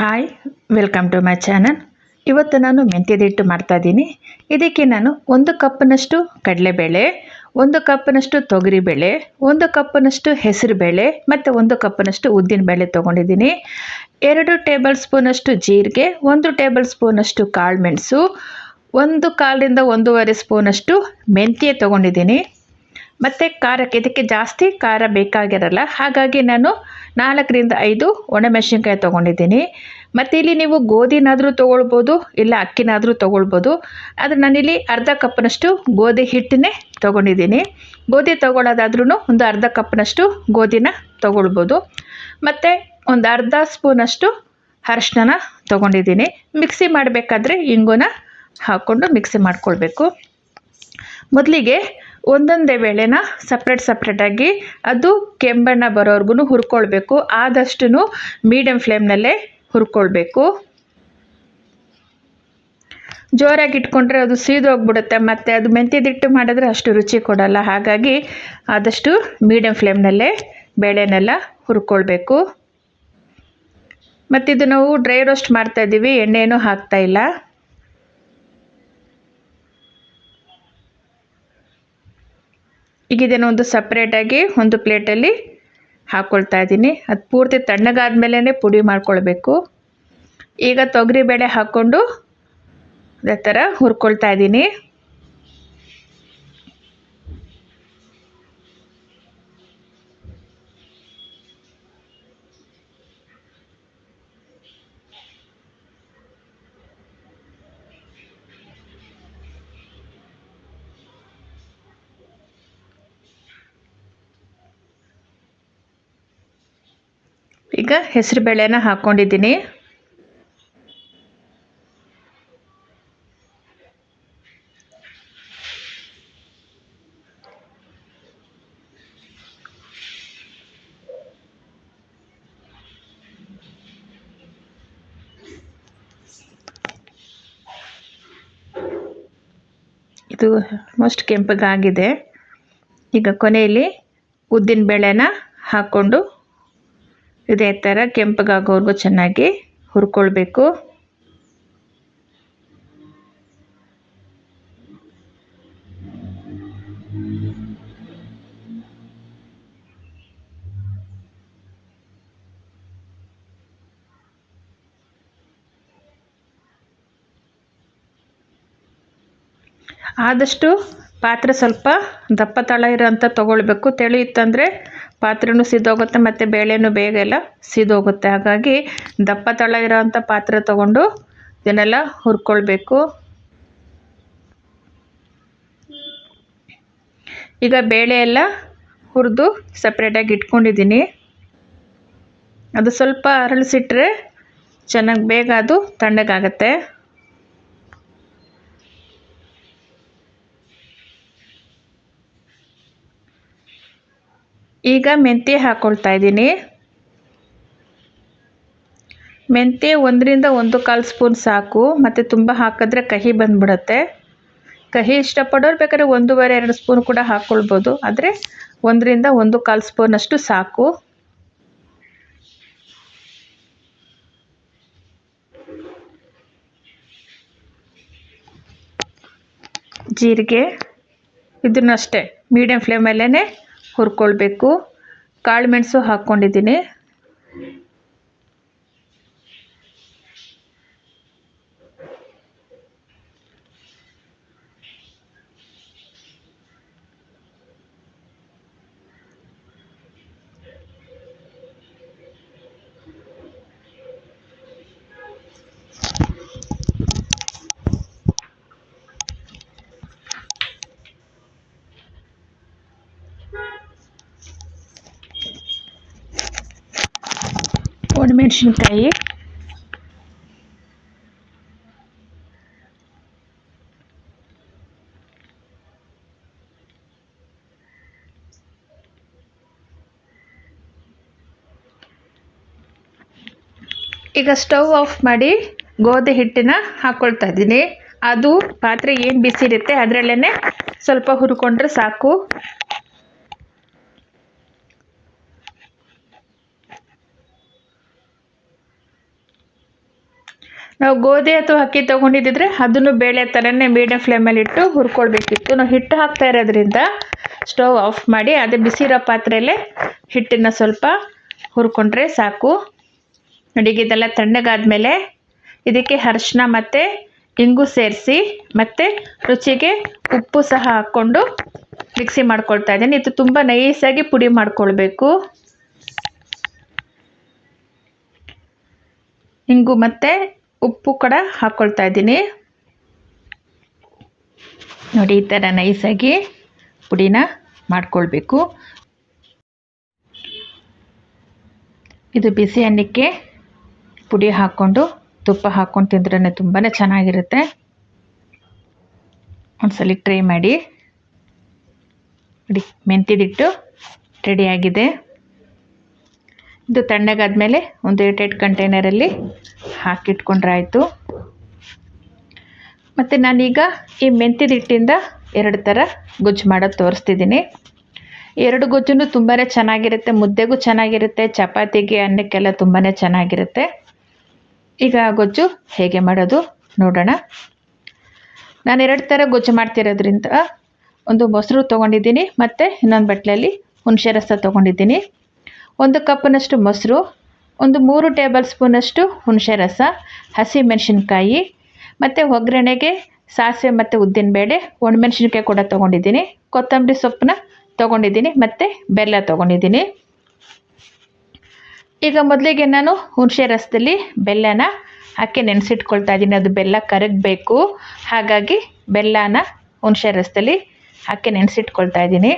Hi welcome to my channel ಇವತ್ತು ನಾನು ಮೆಂತ್ಯದಿಟ್ಟು ಮಾಡ್ತಾಯಿದ್ದೀನಿ ಇದಕ್ಕೆ ನಾನು ಒಂದು ಕಪ್ನಷ್ಟು ಕಡಲೆಬೇಳೆ, ಒಂದು ಕಪ್ನಷ್ಟು ತೊಗರಿಬೇಳೆ, ಒಂದು ಕಪ್ನಷ್ಟು ಹೆಸರುಬೇಳೆ ಮತ್ತು ಒಂದು ಕಪ್ನಷ್ಟು ಉದ್ದಿನಬೇಳೆ ತೊಗೊಂಡಿದ್ದೀನಿ. ಎರಡು ಟೇಬಲ್ ಸ್ಪೂನಷ್ಟು ಜೀರಿಗೆ, ಒಂದು ಟೇಬಲ್ ಸ್ಪೂನಷ್ಟು ಕಾಳು ಮೆಣಸು, ಒಂದು ಕಾಲಿಂದ ಒಂದೂವರೆ ಸ್ಪೂನಷ್ಟು ಮೆಂತ್ಯೆ ತೊಗೊಂಡಿದ್ದೀನಿ. ಮತ್ತು ಖಾರಕ್ಕೆ ಇದಕ್ಕೆ ಜಾಸ್ತಿ ಖಾರ ಬೇಕಾಗಿರಲ್ಲ, ಹಾಗಾಗಿ ನಾನು ನಾಲ್ಕರಿಂದ ಐದು ಒಣಮೆಣಸಿನ್ಕಾಯಿ ತೊಗೊಂಡಿದ್ದೀನಿ. ಮತ್ತು ಇಲ್ಲಿ ನೀವು ಗೋಧಿನಾದರೂ ತೊಗೊಳ್ಬೋದು, ಇಲ್ಲ ಅಕ್ಕಿನಾದರೂ ತೊಗೊಳ್ಬೋದು. ಆದರೆ ನಾನಿಲ್ಲಿ ಅರ್ಧ ಕಪ್ನಷ್ಟು ಗೋಧಿ ಹಿಟ್ಟನ್ನೇ ತೊಗೊಂಡಿದ್ದೀನಿ. ಗೋಧಿ ತೊಗೊಳ್ಳೋದಾದ್ರೂ ಒಂದು ಅರ್ಧ ಕಪ್ನಷ್ಟು ಗೋಧಿನ ತೊಗೊಳ್ಬೋದು. ಮತ್ತು ಒಂದು ಅರ್ಧ ಸ್ಪೂನಷ್ಟು ಅರಶಿನ ತೊಗೊಂಡಿದ್ದೀನಿ. ಮಿಕ್ಸಿ ಮಾಡಬೇಕಾದ್ರೆ ಇಂಗುನ ಹಾಕ್ಕೊಂಡು ಮಿಕ್ಸಿ ಮಾಡ್ಕೊಳ್ಬೇಕು. ಮೊದಲಿಗೆ ಒಂದೊಂದೇ ಬೇಳೆನ ಸಪ್ರೇಟ್ ಸಪ್ರೇಟಾಗಿ ಅದು ಕೆಂಬಣ್ಣ ಬರೋವರೆಗೂ ಹುರ್ಕೊಳ್ಬೇಕು. ಆದಷ್ಟು ಮೀಡಿಯಮ್ ಫ್ಲೇಮ್ನಲ್ಲೇ ಹುರ್ಕೊಳ್ಬೇಕು. ಜೋರಾಗಿ ಇಟ್ಕೊಂಡ್ರೆ ಅದು ಸೀದೋಗ್ಬಿಡುತ್ತೆ ಮತ್ತು ಅದು ಮೆಂತ್ಯದಿಟ್ಟು ಮಾಡಿದ್ರೆ ಅಷ್ಟು ರುಚಿ ಕೊಡಲ್ಲ. ಹಾಗಾಗಿ ಆದಷ್ಟು ಮೀಡಿಯಮ್ ಫ್ಲೇಮ್ನಲ್ಲೇ ಬೇಳೆನೆಲ್ಲ ಹುರ್ಕೊಳ್ಬೇಕು. ಮತ್ತು ನಾವು ಡ್ರೈ ರೋಸ್ಟ್ ಮಾಡ್ತಾಯಿದ್ದೀವಿ ಎಣ್ಣೆನೂ ಹಾಕ್ತಾಯಿಲ್ಲ ಈಗ ಇದನ್ನು ಒಂದು ಸಪ್ರೇಟಾಗಿ ಒಂದು ಪ್ಲೇಟಲ್ಲಿ ಹಾಕ್ಕೊಳ್ತಾ ಇದ್ದೀನಿ. ಅದು ಪೂರ್ತಿ ತಣ್ಣಗಾದ ಮೇಲೆ ಪುಡಿ ಮಾಡ್ಕೊಳ್ಬೇಕು. ಈಗ ತೊಗರಿಬೇಳೆ ಹಾಕ್ಕೊಂಡು ಅದೇ ಥರ ಹುರ್ಕೊಳ್ತಾ ಇದ್ದೀನಿ. ಈಗ ಹೆಸರು ಬೇಳೆನ ಹಾಕ್ಕೊಂಡಿದ್ದೀನಿ ಇದು ಆಲ್ಮೋಸ್ಟ್ ಕೆಂಪಗಾಗಿದೆ. ಈಗ ಕೊನೆಯಲ್ಲಿ ಉದ್ದಿನ ಬೇಳೆನ ಹಾಕ್ಕೊಂಡು ಇದೇ ಥರ ಕೆಂಪಗಾಗೋವರೆಗೂ ಚೆನ್ನಾಗಿ ಹುರ್ಕೊಳ್ಬೇಕು. ಆದಷ್ಟು ಪಾತ್ರೆ ಸ್ವಲ್ಪ ದಪ್ಪ ತಳ ಇರೋಂಥ ತೊಗೊಳ್ಬೇಕು. ತೆಳು ಇತ್ತಂದರೆ ಪಾತ್ರೆನೂ ಸಿದೋಗುತ್ತೆ ಮತ್ತು ಬೇಳೆನೂ ಬೇಗ ಎಲ್ಲ ಸಿದೋಗುತ್ತೆ. ಹಾಗಾಗಿ ದಪ್ಪ ತಳ ಇರೋವಂಥ ಪಾತ್ರೆ ತಗೊಂಡು ಇದನ್ನೆಲ್ಲ ಹುರ್ಕೊಳ್ಬೇಕು. ಈಗ ಬೇಳೆ ಎಲ್ಲ ಹುರಿದು ಸಪ್ರೇಟಾಗಿ ಇಟ್ಕೊಂಡಿದ್ದೀನಿ. ಅದು ಸ್ವಲ್ಪ ಅರಳಿಸಿಟ್ರೆ ಚೆನ್ನಾಗಿ ಬೇಗ ಅದು ತಣ್ಣಗಾಗತ್ತೆ. ಈಗ ಮೆಂತ್ಯ ಹಾಕ್ಕೊಳ್ತಾ ಇದ್ದೀನಿ. ಮೆಂತ್ಯ ಒಂದರಿಂದ ಒಂದು ಕಾಲು ಸ್ಪೂನ್ ಸಾಕು, ಮತ್ತು ತುಂಬ ಹಾಕಿದ್ರೆ ಕಹಿ ಬಂದ್ಬಿಡುತ್ತೆ. ಕಹಿ ಇಷ್ಟಪಡೋರು ಬೇಕಾದ್ರೆ ಒಂದೂವರೆ, ಎರಡು ಸ್ಪೂನ್ ಕೂಡ ಹಾಕ್ಕೊಳ್ಬೋದು ಆದರೆ ಒಂದರಿಂದ ಒಂದು ಕಾಲು ಸ್ಪೂನಷ್ಟು ಸಾಕು. ಜೀರಿಗೆ, ಇದನ್ನಷ್ಟೇ ಮೀಡಿಯಮ್ ಫ್ಲೇಮಲ್ಲೇ ಹುರ್ಕೊಳ್ಬೇಕು. ಕಾಳು ಮೆಣಸು ಹಾಕ್ಕೊಂಡಿದ್ದೀನಿ. ಒಣಮೆಣಸಿನ್ಕಾಯಿ ಈಗ ಸ್ಟವ್ ಆಫ್ ಮಾಡಿ ಗೋಧಿ ಹಿಟ್ಟನ್ನ ಹಾಕ್ಕೊಳ್ತಾ ಇದ್ದೀನಿ. ಅದು ಪಾತ್ರೆ ಏನು ಬಿಸಿ ಇರುತ್ತೆ ಅದರಲ್ಲೇ ಸ್ವಲ್ಪ ಹುರ್ಕೊಂಡ್ರೆ ಸಾಕು. ನಾವು ಗೋಧಿ ಅಥವಾ ಅಕ್ಕಿ ತೊಗೊಂಡಿದ್ದಿದ್ರೆ ಅದನ್ನು ಬೇಳೆ ಥರನೇ ಮೀಡಿಯಮ್ ಫ್ಲೇಮಲ್ಲಿ ಇಟ್ಟು ಹುರ್ಕೊಳ್ಬೇಕಿತ್ತು. ನಾವು ಹಿಟ್ಟು ಹಾಕ್ತಾ ಇರೋದ್ರಿಂದ ಸ್ಟವ್ ಆಫ್ ಮಾಡಿ ಅದೇ ಬಿಸಿರೋ ಪಾತ್ರೆಯಲ್ಲೇ ಹಿಟ್ಟನ್ನು ಸ್ವಲ್ಪ ಹುರ್ಕೊಂಡ್ರೆ ಸಾಕು. ನೋಡಿ, ಇದೆಲ್ಲ ತಣ್ಣಗಾದ್ಮೇಲೆ ಇದಕ್ಕೆ ಅರಿಶಿನ ಮತ್ತು ಇಂಗು ಸೇರಿಸಿ ಮತ್ತು ರುಚಿಗೆ ಉಪ್ಪು ಸಹ ಹಾಕ್ಕೊಂಡು ಮಿಕ್ಸಿ ಮಾಡ್ಕೊಳ್ತಾ ಇದ್ದೀನಿ. ಇದು ತುಂಬ ನೈಸಾಗಿ ಪುಡಿ ಮಾಡ್ಕೊಳ್ಬೇಕು. ಇಂಗು ಮತ್ತು ಉಪ್ಪು ಕೂಡ ಹಾಕ್ಕೊಳ್ತಾ ಇದ್ದೀನಿ. ನೋಡಿ, ಈ ಥರ ನೈಸಾಗಿ ಪುಡಿನ ಮಾಡ್ಕೊಳ್ಬೇಕು. ಇದು ಬಿಸಿ ಅನ್ನಕ್ಕೆ ಪುಡಿ ಹಾಕ್ಕೊಂಡು, ತುಪ್ಪ ಹಾಕ್ಕೊಂಡು ತಿಂದ್ರೆ ತುಂಬಾ ಚೆನ್ನಾಗಿರುತ್ತೆ. ಒಂದ್ಸಲ ಟ್ರೈ ಮಾಡಿ. ನೋಡಿ ಮೆಂತ್ಯದಿಟ್ಟು ರೆಡಿಯಾಗಿದೆ ಇದು ತಣ್ಣಗಾದ್ಮೇಲೆ ಒಂದು ಏಟೆಡ್ ಕಂಟೈನರಲ್ಲಿ ಹಾಕಿಟ್ಕೊಂಡ್ರೆ ಆಯಿತು ಮತ್ತು ನಾನೀಗ ಈ ಮೆಂತ್ಯದ ಹಿಟ್ಟಿಂದ ಎರಡು ಥರ ಗೊಜ್ಜು ಮಾಡೋದು ತೋರಿಸ್ತಿದ್ದೀನಿ. ಎರಡು ಗೊಜ್ಜು ತುಂಬಾ ಚೆನ್ನಾಗಿರುತ್ತೆ, ಮುದ್ದೆಗೂ ಚೆನ್ನಾಗಿರುತ್ತೆ, ಚಪಾತಿಗೆ, ಅನ್ನಕ್ಕೆಲ್ಲ ತುಂಬಾ ಚೆನ್ನಾಗಿರುತ್ತೆ. ಈಗ ಗೊಜ್ಜು ಹೇಗೆ ಮಾಡೋದು ನೋಡೋಣ. ನಾನು ಎರಡು ಥರ ಗೊಜ್ಜು ಮಾಡ್ತಿರೋದ್ರಿಂದ ಒಂದು ಮೊಸರು ತೊಗೊಂಡಿದ್ದೀನಿ, ಮತ್ತು ಇನ್ನೊಂದು ಬಟ್ಲಲ್ಲಿ ಹುಣಸೆ ರಸ ತೊಗೊಂಡಿದ್ದೀನಿ. ಒಂದು ಕಪ್ನಷ್ಟು ಮೊಸರು, ಒಂದು ಮೂರು ಟೇಬಲ್ ಸ್ಪೂನಷ್ಟು ಹುಣಸೆ ರಸ, ಹಸಿ ಮೆಣಸಿನ್ಕಾಯಿ, ಮತ್ತು ಒಗ್ಗರಣೆಗೆ ಸಾಸಿವೆ ಮತ್ತು ಉದ್ದಿನಬೇಳೆ ಒಣಮೆಣಸಿನ್ಕಾಯಿ ಕೂಡ ತೊಗೊಂಡಿದ್ದೀನಿ, ಕೊತ್ತಂಬರಿ ಸೊಪ್ಪನ್ನ ತೊಗೊಂಡಿದ್ದೀನಿ, ಮತ್ತು ಬೆಲ್ಲ ತೊಗೊಂಡಿದ್ದೀನಿ. ಈಗ ಮೊದಲಿಗೆ ನಾನು ಹುಣಸೆ ರಸದಲ್ಲಿ ಬೆಲ್ಲನ ಹಾಕಿ ನೆನೆಸಿಟ್ಕೊಳ್ತಾ ಇದ್ದೀನಿ, ಅದು ಬೆಲ್ಲ ಕರಗಬೇಕು. ಹಾಗಾಗಿ ಬೆಲ್ಲನ ಹುಣಸೆ ರಸದಲ್ಲಿ ಹಾಕಿ ನೆನೆಸಿಟ್ಕೊಳ್ತಾ ಇದ್ದೀನಿ.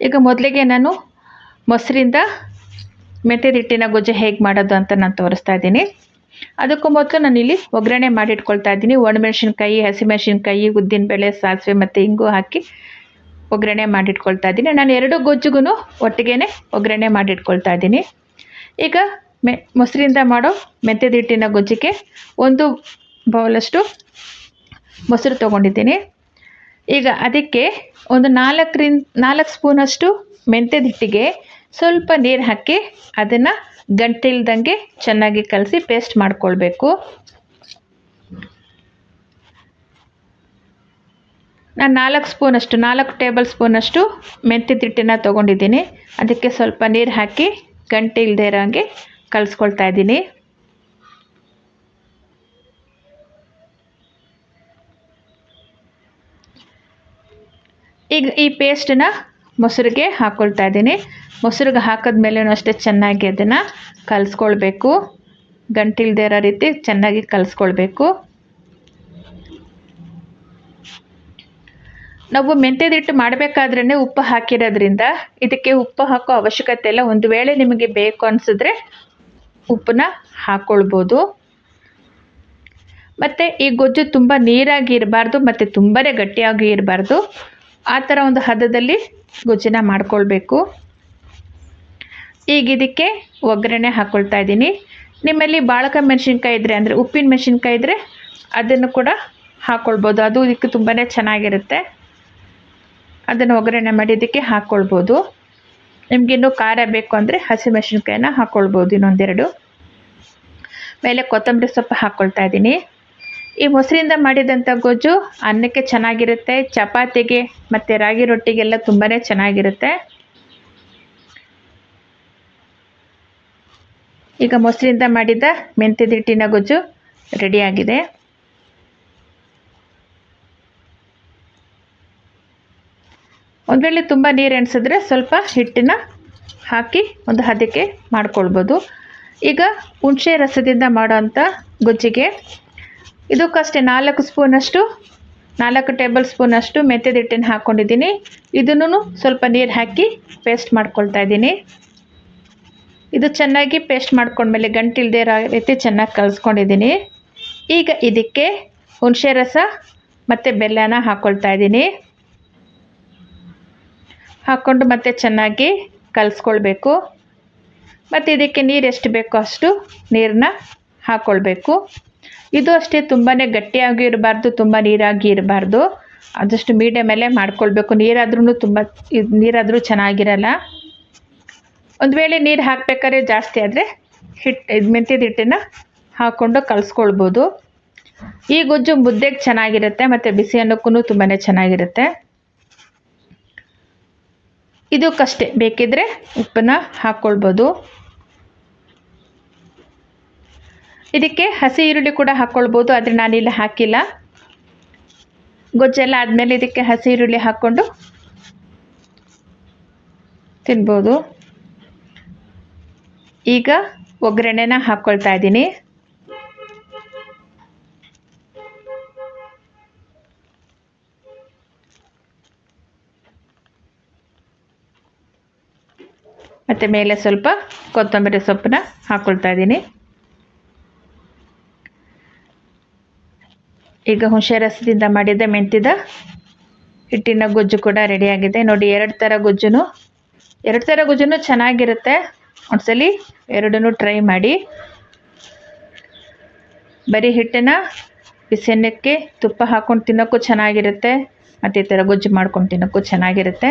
ಈಗ ಮೊದಲಿಗೆ ನಾನು ಮೊಸರಿಂದ ಮೆಂತ್ಯದಿಟ್ಟಿನ ಗೊಜ್ಜು ಹೇಗೆ ಮಾಡೋದು ಅಂತ ನಾನು ತೋರಿಸ್ತಾ ಇದ್ದೀನಿ. ಅದಕ್ಕೂ ಮೊದಲು ನಾನು ಇಲ್ಲಿ ಒಗ್ಗರಣೆ ಮಾಡಿಟ್ಕೊಳ್ತಾ ಇದ್ದೀನಿ. ಒಣಮೆಣ್ಸಿನ್ಕಾಯಿ, ಹಸಿಮೆಣ್ಸಿನ್ಕಾಯಿ, ಉದ್ದಿನಬೇಳೆ, ಸಾಸಿವೆ ಮತ್ತು ಇಂಗು ಹಾಕಿ ಒಗ್ಗರಣೆ ಮಾಡಿಟ್ಕೊಳ್ತಾ ಇದ್ದೀನಿ. ನಾನು ಎರಡು ಗೊಜ್ಜುಗೂ ಒಟ್ಟಿಗೆ ಒಗ್ಗರಣೆ ಮಾಡಿಟ್ಕೊಳ್ತಾ ಇದ್ದೀನಿ. ಈಗ ಮೆ, ಮೊಸರಿಂದ ಮಾಡೋ ಮೆಂತ್ಯದಿಟ್ಟಿನ ಗೊಜ್ಜಿಗೆ ಒಂದು ಬೌಲಷ್ಟು ಮೊಸರು ತೊಗೊಂಡಿದ್ದೀನಿ. ಈಗ ಅದಕ್ಕೆ ಒಂದು ನಾಲ್ಕರಿಂದ, ನಾಲ್ಕು ಸ್ಪೂನಷ್ಟು ಮೆಂತ್ಯದ ಹಿಟ್ಟಿಗೆ ಸ್ವಲ್ಪ ನೀರು ಹಾಕಿ ಅದನ್ನು ಗಂಟಿಲ್ದಂಗೆ ಚೆನ್ನಾಗಿ ಕಲಸಿ ಪೇಸ್ಟ್ ಮಾಡ್ಕೊಳ್ಬೇಕು. ನಾನು ನಾಲ್ಕು ಸ್ಪೂನಷ್ಟು, ನಾಲ್ಕು ಟೇಬಲ್ ಸ್ಪೂನಷ್ಟು ಮೆಂತ್ಯದ ಹಿಟ್ಟಿನ ತೊಗೊಂಡಿದ್ದೀನಿ. ಅದಕ್ಕೆ ಸ್ವಲ್ಪ ನೀರು ಹಾಕಿ ಗಂಟೆ ಇಲ್ಲದೆ ಇರೋಂಗೆ ಕಲಿಸ್ಕೊಳ್ತಾ ಇದ್ದೀನಿ. ಈಗ ಈ ಪೇಸ್ಟನ್ನ ಮೊಸರಿಗೆ ಹಾಕ್ಕೊಳ್ತಾ ಇದ್ದೀನಿ. ಮೊಸರಿಗೆ ಹಾಕಿದ್ಮೇಲೆ ಅಷ್ಟೇ ಚೆನ್ನಾಗಿ ಅದನ್ನು ಕಲಿಸ್ಕೊಳ್ಬೇಕು. ಗಂಟಿಲ್ದೇ ಇರೋ ರೀತಿ ಚೆನ್ನಾಗಿ ಕಲಿಸ್ಕೊಳ್ಬೇಕು. ನಾವು ಮೆಂತ್ಯದಿಟ್ಟು ಮಾಡಬೇಕಾದ್ರೇ ಉಪ್ಪು ಹಾಕಿರೋದ್ರಿಂದ ಇದಕ್ಕೆ ಉಪ್ಪು ಹಾಕೋ ಅವಶ್ಯಕತೆ ಇಲ್ಲ. ಒಂದು ವೇಳೆ ನಿಮಗೆ ಬೇಕು ಅನಿಸಿದ್ರೆ ಉಪ್ಪನ್ನ ಹಾಕ್ಕೊಳ್ಬೋದು ಮತ್ತು ಈ ಗೊಜ್ಜು ತುಂಬ ನೀರಾಗಿ ಇರಬಾರ್ದು, ಮತ್ತು ತುಂಬಾ ಗಟ್ಟಿಯಾಗಿ ಇರಬಾರ್ದು. ಆ ಥರ ಒಂದು ಹದದಲ್ಲಿ ಗೊಜ್ಜನ್ನ ಮಾಡ್ಕೊಳ್ಬೇಕು. ಈಗ ಇದಕ್ಕೆ ಒಗ್ಗರಣೆ ಹಾಕ್ಕೊಳ್ತಾ ಇದ್ದೀನಿ. ನಿಮ್ಮಲ್ಲಿ ಬಾಳಕ ಮೆಣಸಿನ್ಕಾಯಿ ಇದ್ದರೆ ಅಂದರೆ ಉಪ್ಪಿನ ಮೆಣಸಿನ್ಕಾಯಿ ಇದ್ದರೆ ಅದನ್ನು ಕೂಡ ಹಾಕ್ಕೊಳ್ಬೋದು ಅದು ಇದಕ್ಕೆ ತುಂಬಾ ಚೆನ್ನಾಗಿರುತ್ತೆ. ಅದನ್ನು ಒಗ್ಗರಣೆ ಮಾಡಿ ಇದಕ್ಕೆ ಹಾಕ್ಕೊಳ್ಬೋದು ನಿಮಗಿನ್ನೂ ಖಾರ ಬೇಕು ಅಂದರೆ ಹಸಿಮೆಣಸಿನ್ಕಾಯಿನ ಹಾಕ್ಕೊಳ್ಬೋದು ಇನ್ನೊಂದೆರಡು. ಮೇಲೆ ಕೊತ್ತಂಬರಿ ಸೊಪ್ಪು ಹಾಕ್ಕೊಳ್ತಾ ಇದ್ದೀನಿ. ಈ ಮೊಸರಿಂದ ಮಾಡಿದಂಥ ಗೊಜ್ಜು ಅನ್ನಕ್ಕೆ ಚೆನ್ನಾಗಿರುತ್ತೆ, ಚಪಾತಿಗೆ ಮತ್ತು ರಾಗಿ ರೊಟ್ಟಿಗೆಲ್ಲ ತುಂಬಾ ಚೆನ್ನಾಗಿರುತ್ತೆ. ಈಗ ಮೊಸರಿಂದ ಮಾಡಿದ ಮೆಂತ್ಯದಿಟ್ಟಿನ ಗೊಜ್ಜು ರೆಡಿಯಾಗಿದೆ ಒಂದು ವೇಳೆ ತುಂಬ ನೀರು ಎಣಿಸಿದ್ರೆ ಸ್ವಲ್ಪ ಹಿಟ್ಟನ್ನ ಹಾಕಿ ಒಂದು ಹದಕ್ಕೆ ಮಾಡ್ಕೊಳ್ಬೋದು. ಈಗ ಹುಣಸೆ ರಸದಿಂದ ಮಾಡೋವಂಥ ಗೊಜ್ಜಿಗೆ ಇದಕ್ಕಷ್ಟೇ ನಾಲ್ಕು ಸ್ಪೂನಷ್ಟು, ನಾಲ್ಕು ಟೇಬಲ್ ಸ್ಪೂನಷ್ಟು ಮೆಂತ್ಯದಿಟ್ಟನ್ನು ಹಾಕ್ಕೊಂಡಿದ್ದೀನಿ. ಇದನ್ನು ಸ್ವಲ್ಪ ನೀರು ಹಾಕಿ ಪೇಸ್ಟ್ ಮಾಡ್ಕೊಳ್ತಾ ಇದ್ದೀನಿ. ಇದು ಚೆನ್ನಾಗಿ ಪೇಸ್ಟ್ ಮಾಡ್ಕೊಂಡ್ಮೇಲೆ ಗಂಟಿಲ್ದೇ ಇರೋ ರೀತಿ ಚೆನ್ನಾಗಿ ಕಲಿಸ್ಕೊಂಡಿದ್ದೀನಿ. ಈಗ ಇದಕ್ಕೆ ಹುಣಸೆ ರಸ ಮತ್ತು ಬೆಲ್ಲನ ಹಾಕ್ಕೊಳ್ತಾ ಇದ್ದೀನಿ. ಹಾಕ್ಕೊಂಡು ಮತ್ತೆ ಚೆನ್ನಾಗಿ ಕಲಿಸ್ಕೊಳ್ಬೇಕು. ಮತ್ತು ಇದಕ್ಕೆ ನೀರು ಎಷ್ಟು ಬೇಕೋ ಅಷ್ಟು ನೀರನ್ನ ಹಾಕ್ಕೊಳ್ಬೇಕು ಇದು ಅಷ್ಟೇ ತುಂಬಾ ಗಟ್ಟಿಯಾಗಿ ಇರಬಾರ್ದು, ತುಂಬ ನೀರಾಗಿ ಇರಬಾರ್ದು. ಆದಷ್ಟು ಮೀಡಿಯಮಲ್ಲೇ ಮಾಡ್ಕೊಳ್ಬೇಕು. ನೀರಾದ್ರೂ ತುಂಬ, ಇದು ನೀರಾದರೂ ಚೆನ್ನಾಗಿರಲ್ಲ. ಒಂದು ವೇಳೆ ನೀರು ಹಾಕ್ಬೇಕಾದ್ರೆ ಜಾಸ್ತಿ ಆದರೆ ಹಿಟ್ಟು ಇದು ಮೆಂತ್ಯದ ಹಿಟ್ಟನ್ನು ಹಾಕ್ಕೊಂಡು ಕಲಿಸ್ಕೊಳ್ಬೋದು. ಈ ಗೊಜ್ಜು ಮುದ್ದೆಗೆ ಚೆನ್ನಾಗಿರುತ್ತೆ, ಮತ್ತು ಬಿಸಿ ಅನ್ನಕ್ಕೂ ತುಂಬಾ ಚೆನ್ನಾಗಿರುತ್ತೆ. ಇದಕ್ಕಷ್ಟೇ. ಬೇಕಿದ್ರೆ ಉಪ್ಪನ್ನ ಹಾಕ್ಕೊಳ್ಬೋದು ಇದಕ್ಕೆ ಹಸಿ ಈರುಳ್ಳಿ ಕೂಡ ಹಾಕ್ಕೊಳ್ಬೋದು ಆದರೆ ನಾನಿಲ್ಲಿ ಹಾಕಿಲ್ಲ. ಗೊಜ್ಜೆಲ್ಲ ಆದಮೇಲೆ ಇದಕ್ಕೆ ಹಸಿ ಈರುಳ್ಳಿ ಹಾಕ್ಕೊಂಡು ತಿನ್ಬೋದು. ಈಗ ಒಗ್ಗರಣೆನ ಹಾಕ್ಕೊಳ್ತಾ ಇದ್ದೀನಿ. ಮತ್ತು ಮೇಲೆ ಸ್ವಲ್ಪ ಕೊತ್ತಂಬರಿ ಸೊಪ್ಪನ್ನ ಹಾಕ್ಕೊಳ್ತಾ ಇದ್ದೀನಿ. ಈಗ ಹುಣಸೆ ರಸದಿಂದ ಮಾಡಿದ ಮೆಂತಿದ ಹಿಟ್ಟಿನ ಗೊಜ್ಜು ಕೂಡ ರೆಡಿಯಾಗಿದೆ ನೋಡಿ, ಎರಡು ಥರ ಗೊಜ್ಜು ಎರಡು ಥರ ಗೊಜ್ಜು ಚೆನ್ನಾಗಿರುತ್ತೆ. ಒಂದ್ಸಲಿ ಎರಡನ್ನೂ ಟ್ರೈ ಮಾಡಿ. ಬರೀ ಹಿಟ್ಟನ್ನು ಬಿಸಿಯನ್ನಕ್ಕೆ ತುಪ್ಪ ಹಾಕ್ಕೊಂಡು ತಿನ್ನೋಕ್ಕೂ ಚೆನ್ನಾಗಿರುತ್ತೆ. ಮತ್ತು ಈ ಥರ ಗೊಜ್ಜು ಮಾಡ್ಕೊಂಡು ತಿನ್ನೋಕ್ಕೂ ಚೆನ್ನಾಗಿರುತ್ತೆ.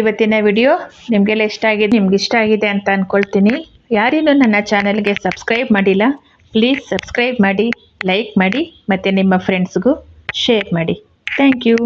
ಇವತ್ತಿನ ವಿಡಿಯೋ ನಿಮಗೆಲ್ಲ ಇಷ್ಟ ಆಗಿದೆ, ನಿಮ್ಗೆ ಇಷ್ಟ ಆಗಿದೆ ಅಂತ ಅಂದ್ಕೊಳ್ತೀನಿ ಯಾರಿನ್ನೂ ನನ್ನ ಚಾನಲ್ಗೆ ಸಬ್ಸ್ಕ್ರೈಬ್ ಮಾಡಿಲ್ಲ ಪ್ಲೀಸ್ ಸಬ್ಸ್ಕ್ರೈಬ್ ಮಾಡಿ ಲೈಕ್ ಮಾಡಿ ಮತ್ತು ನಿಮ್ಮ ಫ್ರೆಂಡ್ಸ್ಗೂ ಶೇರ್ ಮಾಡಿ. Thank you